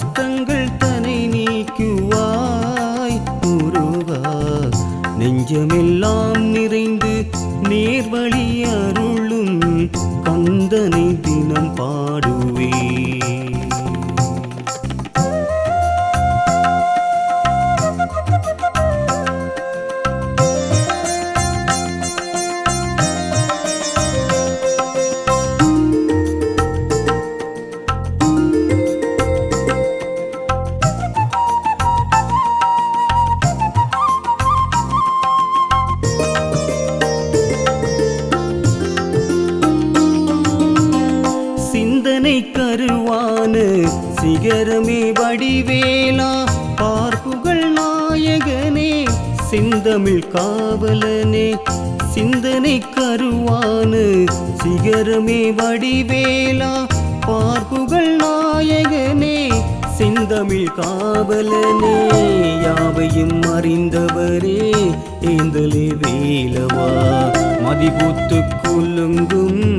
கஷ்டங்கள் கருவான சிகரமே வடிவேலா. பார்ப்புகள் நாயகனே செந்தமிழ் காவலனே. சிந்தனை கருவான சிகரமே வடிவேலா. பார்ப்புகள் நாயகனே செந்தமிழ் காவலனே. யாவையும் அறிந்தவரே ஏந்தலே வேலவா. மதிபூத்து குலுங்கும்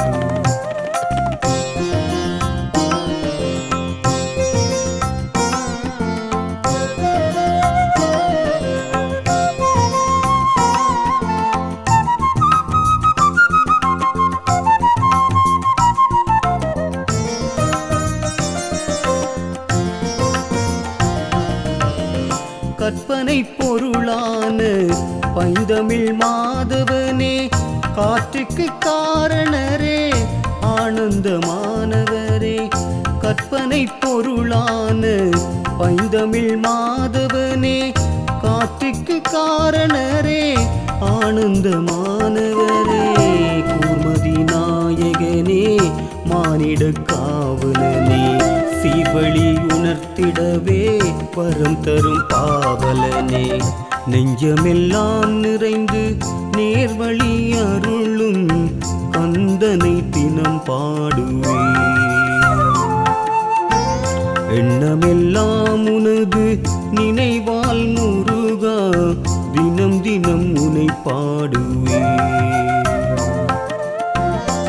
கற்பனை பொருளான பைந்தமிழ் மாதவனே காற்றுக்கு காரணரே ஆனந்தமானவரே. கூர்மதி நாயகனே மானிட காவலனே சீவழி உணர்த்திடவே வரம் தரும் பாவலனே. நெஞ்சமெல்லாம் நிறைந்து நேர்வழி அருளும் கந்தனை தினம் பாடுவே எண்ணமெல்லாம் உனது நினைவால் முருகா தினம் தினம் உனை பாடுவே.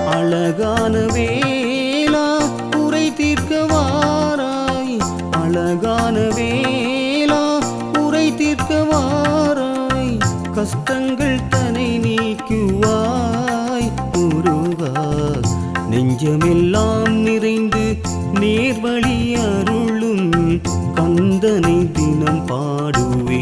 அழகான வேலா குறை தீர்க்க வாராய். அழகான வேலா குறை தீர்க்க வாராய். கஷ்டங்கள் தனை நீக்குவாய் முருகா. நெஞ்சமெல்லாம் நிறைந்து நேர்வழி அருளும் கந்தனை தினம் பாடுவே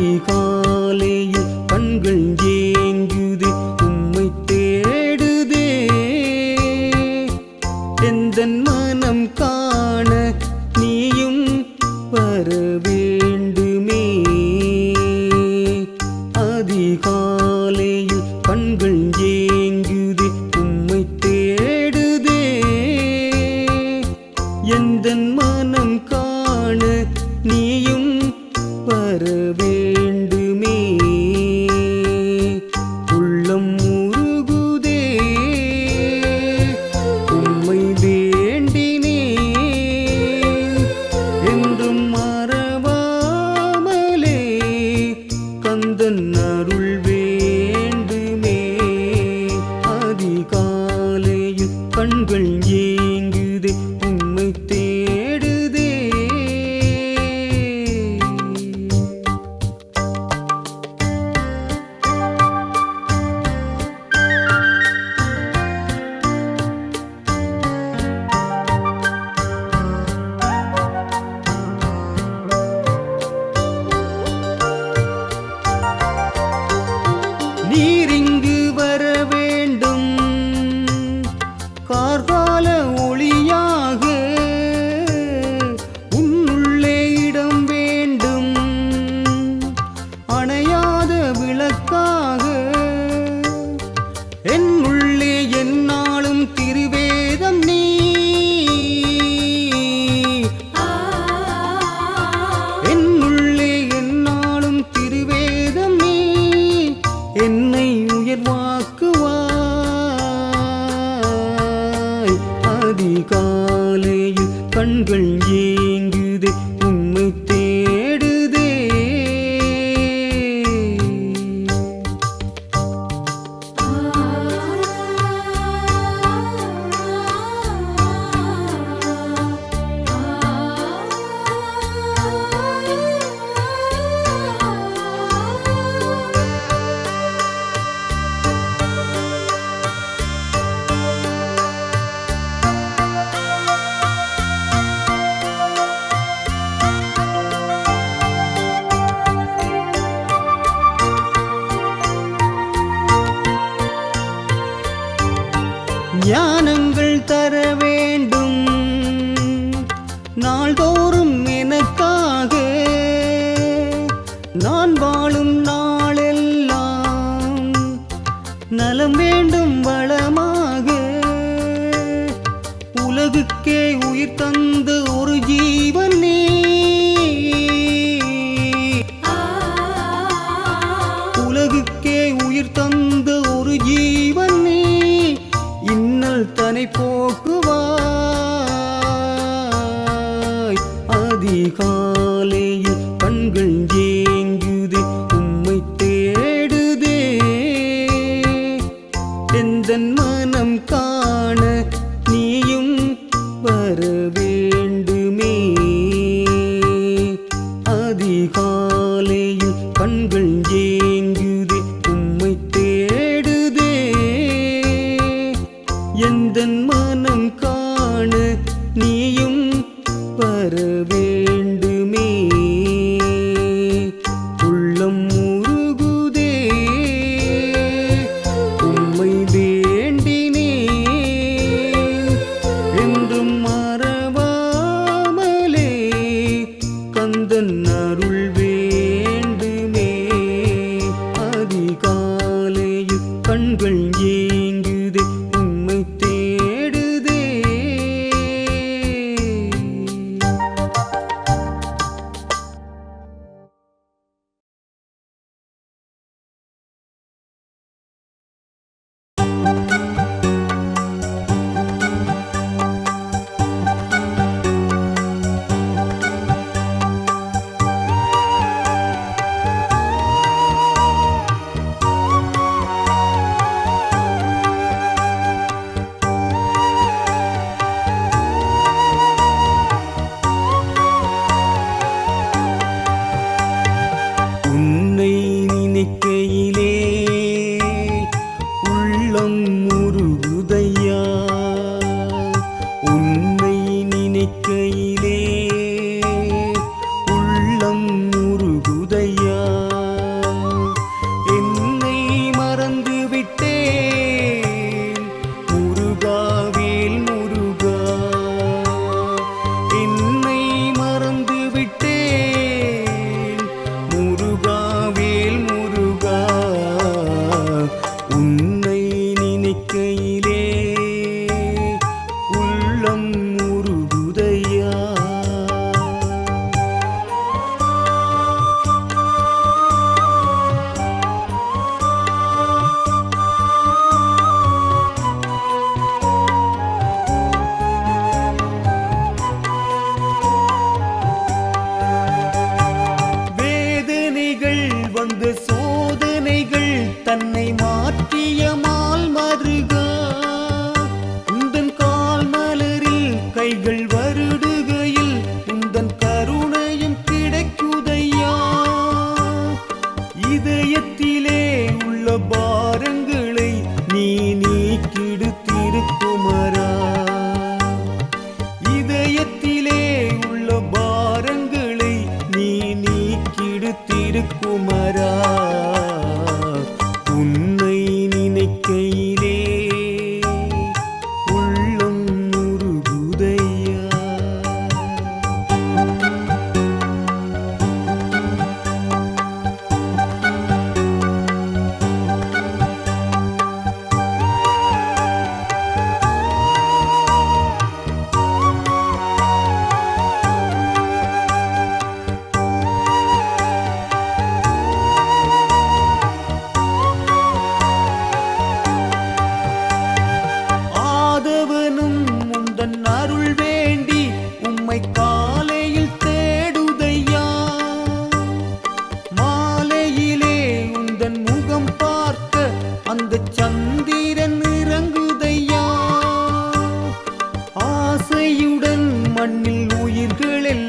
அதிகாலையில் கண்கள் அதிகாலையில்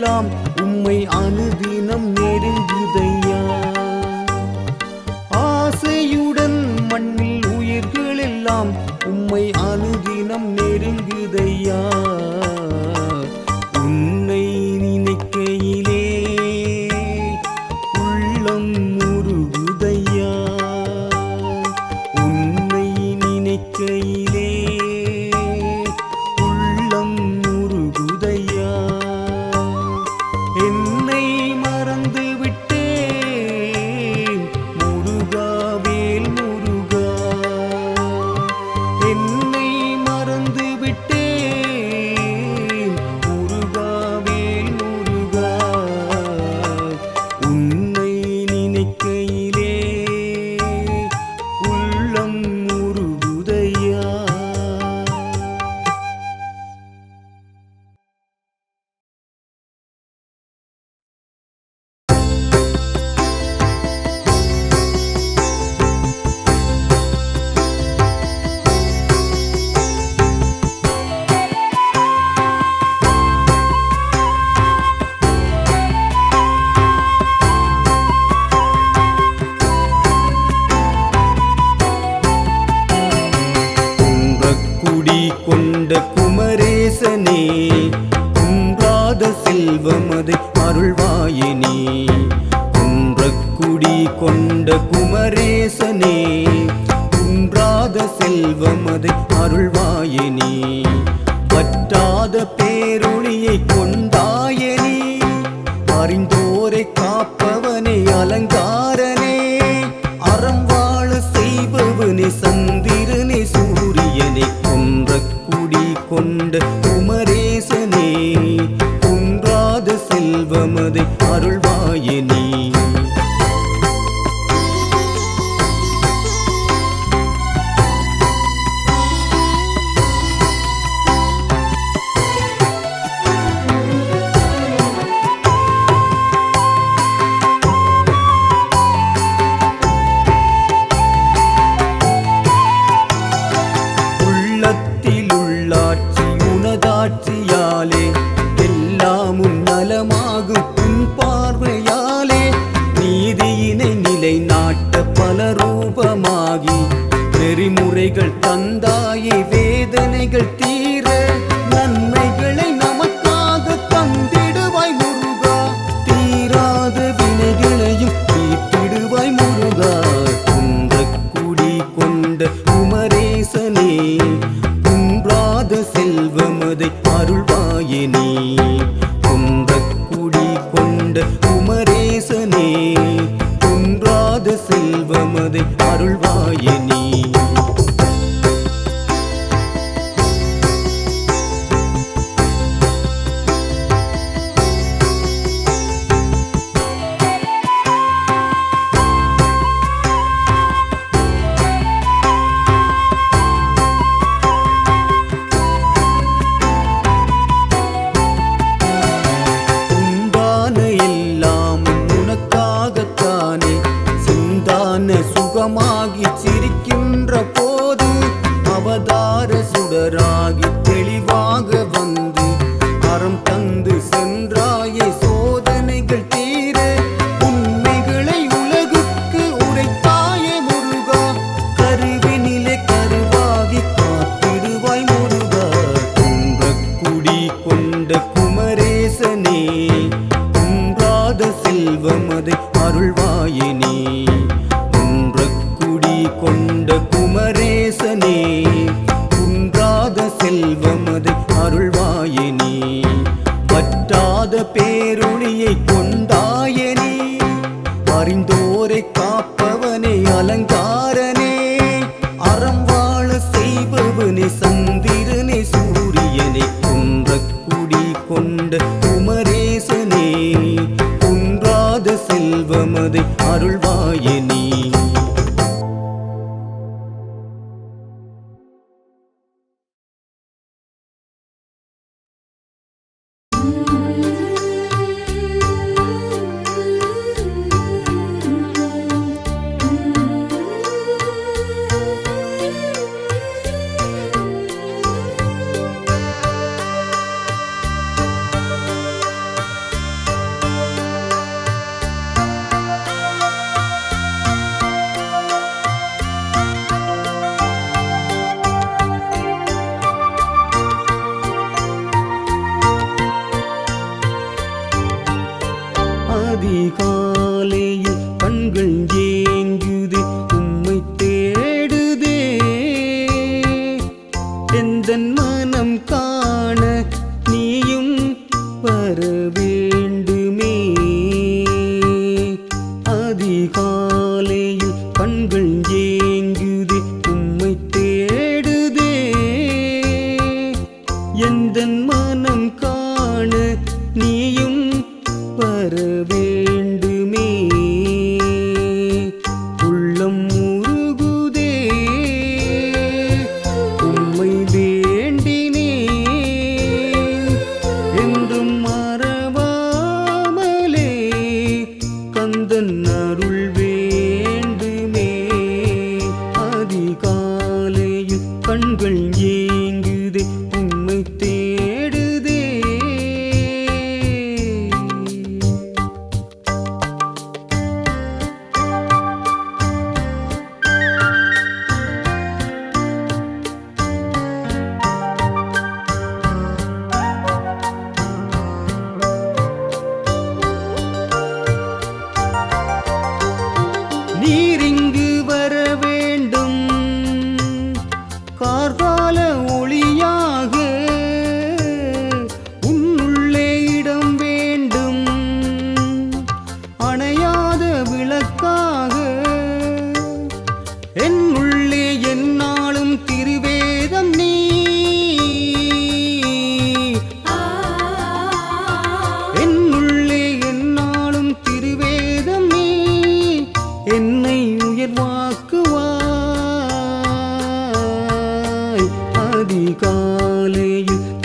எல்லாம் உம்மை அனுதினம் நெருங்குதை இறைவனே குன்றாத செல்வம் அதை அருள்வாயினி வற்றாத பேரொழியை கொண்டாயனி அறிந்தோரை காப்பவனை அலங்கார you.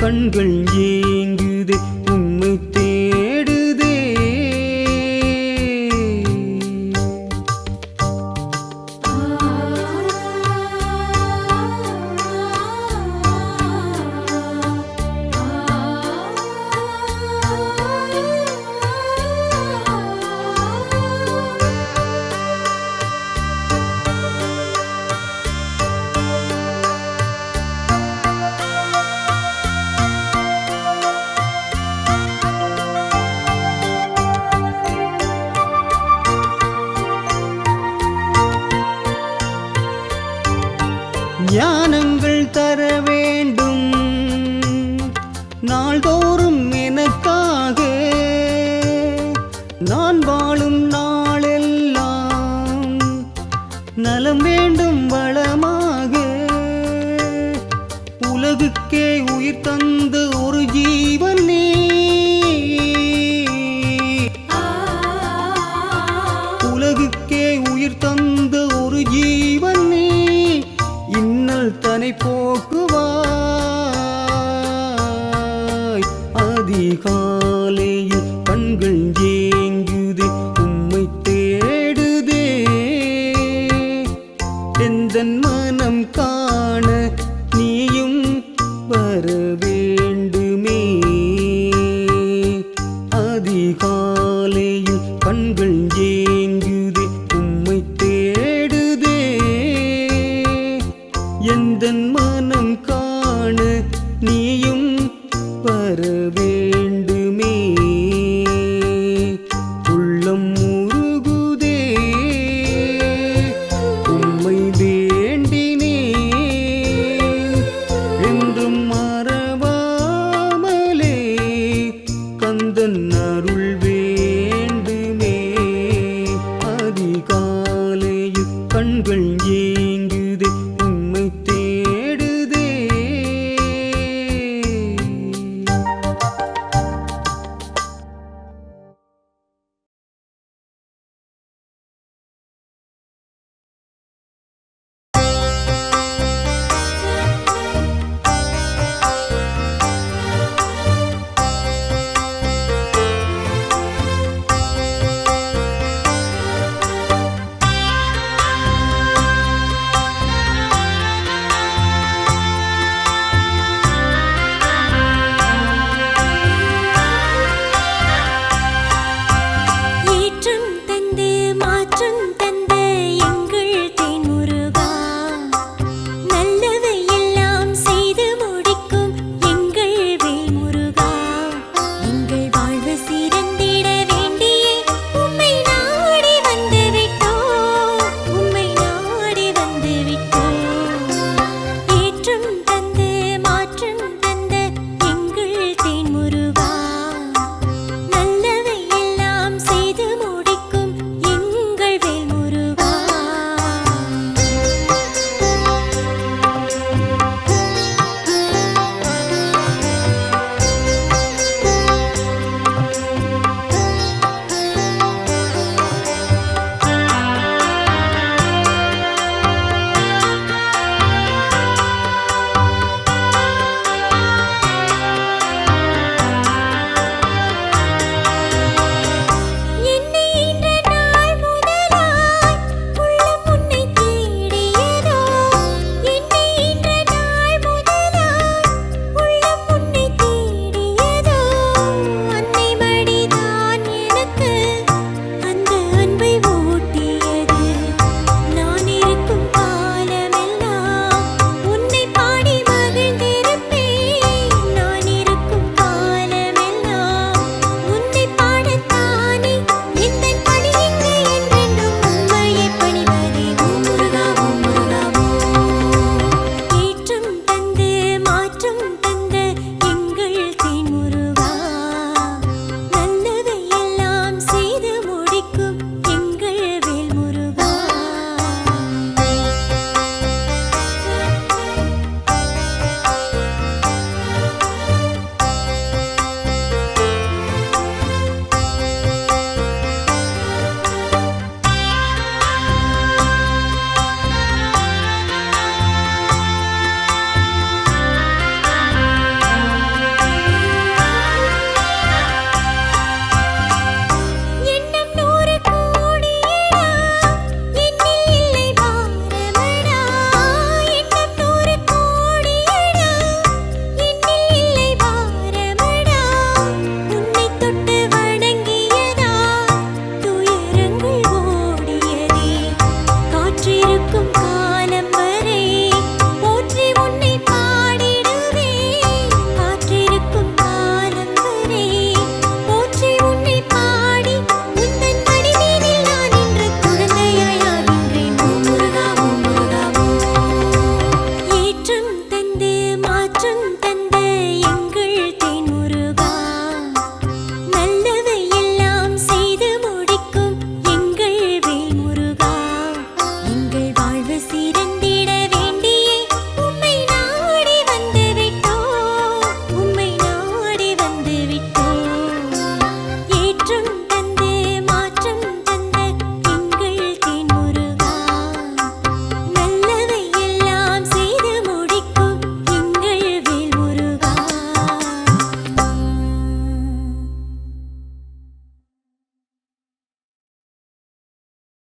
கண்கள் ஏ பண்கள் ஏ